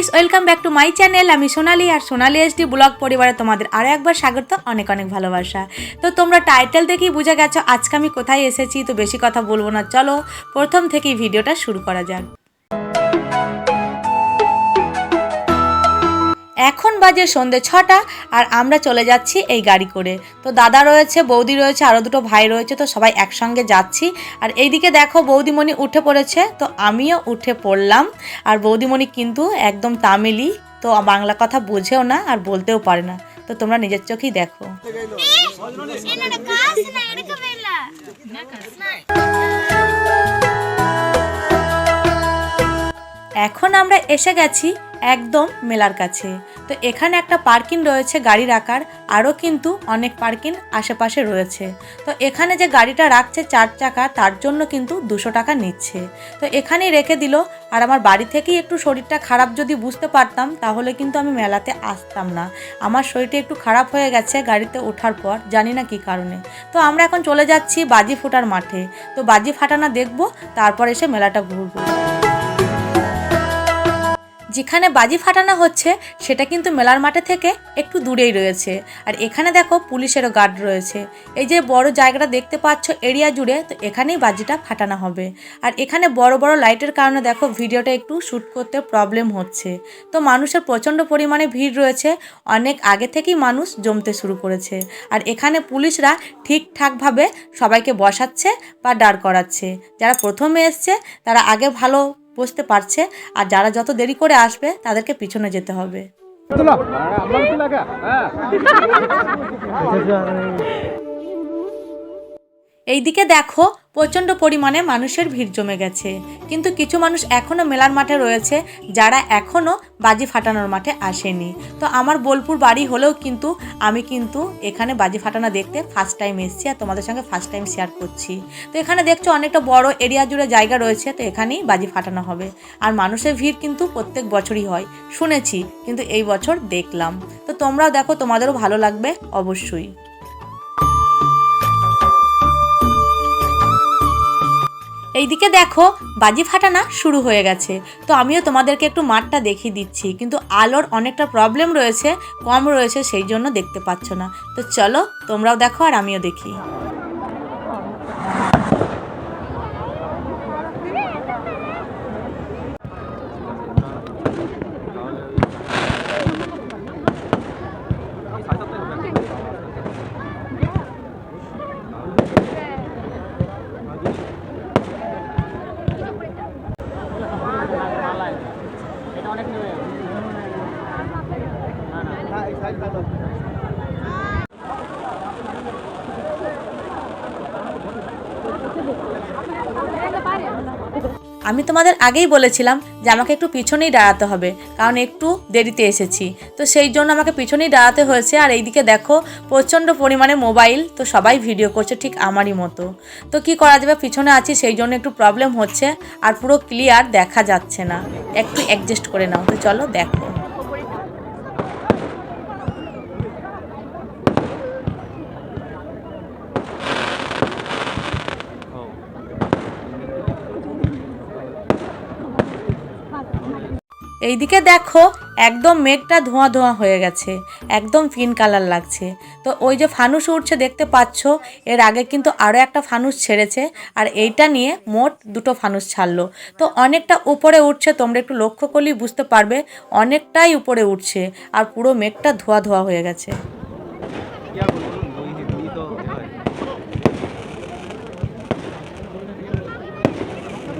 Guys welcome back to my channel আমি সোনালি আর সোনালি SD blog পরিবারে তোমাদের আরও একবার স্বাগত, অনেক অনেক ভালোবাসা। তো তোমরা টাইটেল দেখেই বুঝে গেছো, আজকে আমি কোথায় এসেছি, তো বেশি কথা বলব না, চলো প্রথম থেকেই ভিডিওটা শুরু করা যাক। এখন বাজে সন্ধে ছটা আর আমরা চলে যাচ্ছি এই গাড়ি করে। তো দাদা রয়েছে বৌদি রয়েছে আরও দুটো ভাই রয়েছে তো সবাই একসঙ্গে যাচ্ছি। আর এইদিকে দেখো বৌদিমণি উঠে পড়েছে তো আমিও উঠে পড়লাম। আর বৌদিমণি কিন্তু একদম তামিলি তো বাংলা কথা বোঝেও না আর বলতেও পারে না। তো তোমরা নিজের চোখেই দেখো। না। এখন আমরা এসে গেছি একদম মেলার কাছে। তো এখানে একটা পার্কিং রয়েছে গাড়ি রাখার আরও কিন্তু অনেক পার্কিং আশেপাশে রয়েছে। তো এখানে যে গাড়িটা রাখছে চার চাকা, তার জন্য কিন্তু দুশো টাকা নিচ্ছে। তো এখানেই রেখে দিল। আর আমার বাড়ি থেকেই একটু শরীরটা খারাপ যদি বুঝতে পারতাম, তাহলে কিন্তু আমি মেলাতে আসতাম না। আমার শরীরটা একটু খারাপ হয়ে গেছে গাড়িতে ওঠার পর, জানি না কি কারণে। তো আমরা এখন চলে যাচ্ছি বাজি ফোটার মাঠে। তো বাজি ফাটানো দেখব, তারপর এসে মেলাটা ঘুরবো। যেখানে বাজি ফাটানো হচ্ছে, সেটা কিন্তু মেলার মাঠে থেকে একটু দূরেই রয়েছে। আর এখানে দেখো পুলিশেরও গার্ড রয়েছে। এই যে বড় জায়গাটা দেখতে পাচ্ছ, এরিয়া জুড়ে, তো এখানেই বাজিটা ফাটানো হবে। আর এখানে বড় বড় লাইটের কারণে দেখো ভিডিওটা একটু শ্যুট করতে প্রবলেম হচ্ছে। তো মানুষের প্রচণ্ড পরিমাণে ভিড় রয়েছে। অনেক আগে থেকেই মানুষ জমতে শুরু করেছে। আর এখানে পুলিশরা ঠিকঠাকভাবে সবাইকে বসাচ্ছে বা দাঁড় করাচ্ছে। যারা প্রথমে এসছে, তারা আগে ভালো বসতে পারছে আর যারা যত দেরি করে আসবে তাদেরকে পিছনে যেতে হবে। এইদিকে দেখো প্রচণ্ড পরিমাণে মানুষের ভিড় জমে গেছে। কিন্তু কিছু মানুষ এখনও মেলার মাঠে রয়েছে, যারা এখনও বাজি ফাটানোর মাঠে আসেনি। তো আমার বোলপুর বাড়ি হলেও কিন্তু আমি কিন্তু এখানে বাজি ফাটানো দেখতে ফার্স্ট টাইম এসেছি আর তোমাদের সঙ্গে ফার্স্ট টাইম শেয়ার করছি। তো এখানে দেখছ অনেকটা বড় এরিয়া জুড়ে জায়গা রয়েছে, তো এখানেই বাজি ফাটানো হবে। আর মানুষের ভিড় কিন্তু প্রত্যেক বছরই হয়। শুনেছি, কিন্তু এই বছর দেখলাম। তো তোমরাও দেখো, তোমাদেরও ভালো লাগবে অবশ্যই। এইদিকে দেখো, বাজি ফাটানা শুরু হয়ে গেছে। তো আমিও তোমাদেরকে একটু মাঠটা দেখিয়ে দিচ্ছি। কিন্তু আলোর অনেকটা প্রবলেম রয়েছে, কম রয়েছে, সেই জন্য দেখতে পাচ্ছ না। তো চলো, তোমরাও দেখো আর আমিও দেখি। আমি তোমাদের আগেই বলেছিলাম যে আমাকে একটু পিছনেই দাঁড়াতে হবে, কারণ একটু দেরিতে এসেছি। তো সেই জন্য আমাকে পিছনেই দাঁড়াতে হয়েছে, আর এইদিকে দেখো প্রচণ্ড পরিমাণে মোবাইল, তো সবাই ভিডিও করছে ঠিক আমারই মতো। তো কি করা যাবে, পিছনে আছি, সেই জন্য একটু প্রবলেম হচ্ছে, আর পুরো ক্লিয়ার দেখা যাচ্ছে না। একটু অ্যাডজাস্ট করে নাও, তো চলো দেখো। এইদিকে দেখো, একদম মেঘটা ধোঁয়া ধোঁয়া হয়ে গেছে, একদম ফিন কালার লাগছে। তো ওই যে ফানুস উঠছে দেখতে পাচ্ছ, এর আগে কিন্তু আরও একটা ফানুস ছেড়েছে, আর এইটা নিয়ে মোট দুটো ফানুস ছাড়লো। তো অনেকটা উপরে উঠছে তোমরা একটু লক্ষ্য করলেই বুঝতে পারবে, অনেকটাই উপরে উঠছে আর পুরো মেঘটা ধোয়া ধোয়া হয়ে গেছে।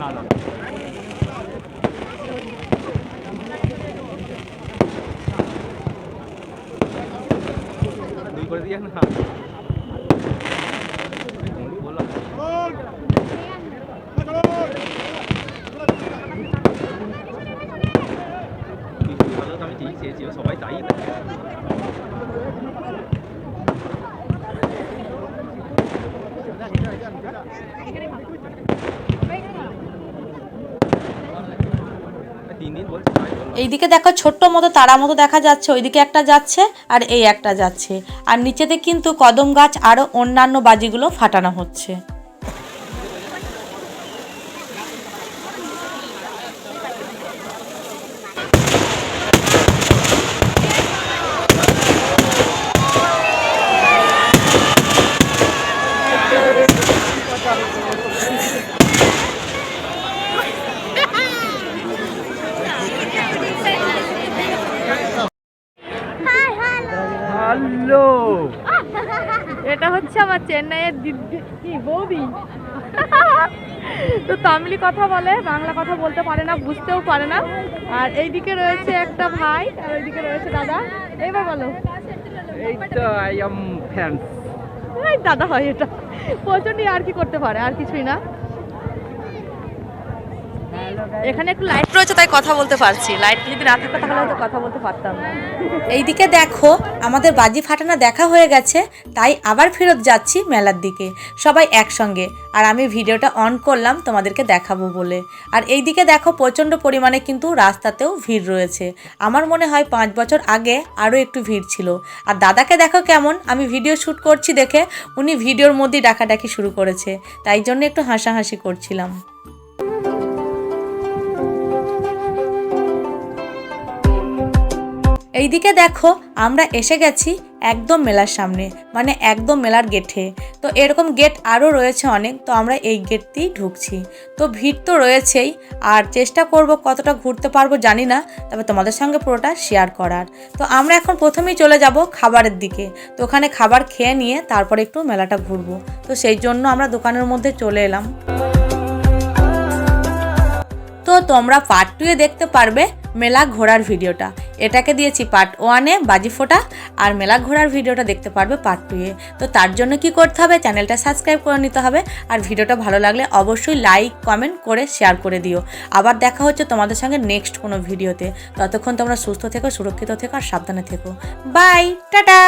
না না। দিয়ে না আমি ঠিক চেয়েছি সবাই তাই। তিন দিন বলছি। এইদিকে দেখো ছোট্ট মতো তারা মতো দেখা যাচ্ছে, ওইদিকে একটা যাচ্ছে আর এই একটা যাচ্ছে। আর নিচেতে কিন্তু কদম গাছ আরও অন্যান্য বাজিগুলো ফাটানো হচ্ছে। আল্লো এটা হচ্ছে আমার চেন্নাইয়ের দিদি কি বৌদি? তো তামিলি কথা বলে বাংলা কথা বলতে পারে না বুঝতেও পারে না। আর এইদিকে রয়েছে একটা ভাই আর ওইদিকে রয়েছে দাদা। এইবার বলো। এই তো আই এম ফ্যান্স দাদা হয় এটা। প্রচণ্ড আর কি করতে পারে আর কিছুই না। এখানে একটু লাইট রয়েছে, তাই কথা বলতে পারছি। লাইট যদি না থাকতো তাহলে হয়তো কথা বলতে পারতাম। না এইদিকে দেখো, আমাদের বাজি ফাটানো দেখা হয়ে গেছে, তাই আবার ফেরত যাচ্ছি মেলার দিকে। সবাই একসঙ্গে। আর আমি ভিডিওটা অন করলাম তোমাদেরকে দেখাবো বলে। আর এইদিকে দেখো, প্রচণ্ড পরিমাণে কিন্তু রাস্তাতেও ভিড় রয়েছে। আমার মনে হয় পাঁচ বছর আগে আরও একটু ভিড় ছিল। আর দাদাকে দেখো কেমন, আমি ভিডিও শ্যুট করছি দেখে, উনি ভিডিওর মধ্যেই ডাকাডাকি শুরু করেছে। তাই জন্য একটু হাসাহাসি করছিলাম। এইদিকে দেখো, আমরা এসে গেছি একদম মেলার সামনে মানে একদম মেলার গেটে। তো এরকম গেট আরও রয়েছে অনেক, তো আমরা এই গেট দিয়েই ঢুকছি। তো ভিড় তো রয়েছেই, আর চেষ্টা করব কতটা ঘুরতে পারব জানি না, তবে তোমাদের সঙ্গে পুরোটা শেয়ার করার। তো আমরা এখন প্রথমেই চলে যাব খাবারের দিকে। তো ওখানে খাবার খেয়ে নিয়ে তারপরে একটু মেলাটা ঘুরবো। তো সেই জন্য আমরা দোকানের মধ্যে চলে এলাম। তো তোমরা পার্ট টুয়ে দেখতে পারবে মেলা ঘোরার ভিডিওটা এটাকে দিয়েছি পার্ট ওয়ানে বাজি ফোটা, আর মেলা ঘোরার ভিডিওটা দেখতে পারবে পার্ট টুয়ে তো তার জন্য কি করতে হবে, চ্যানেলটা সাবস্ক্রাইব করে নিতে হবে, আর ভিডিওটা ভালো লাগলে অবশ্যই লাইক কমেন্ট করে শেয়ার করে দিও। আবার দেখা হচ্ছে তোমাদের সঙ্গে নেক্সট কোনো ভিডিওতে। ততক্ষণ তোমরা সুস্থ থেকো, সুরক্ষিত থেকো, আর সাবধানে থেকো। Bye tata!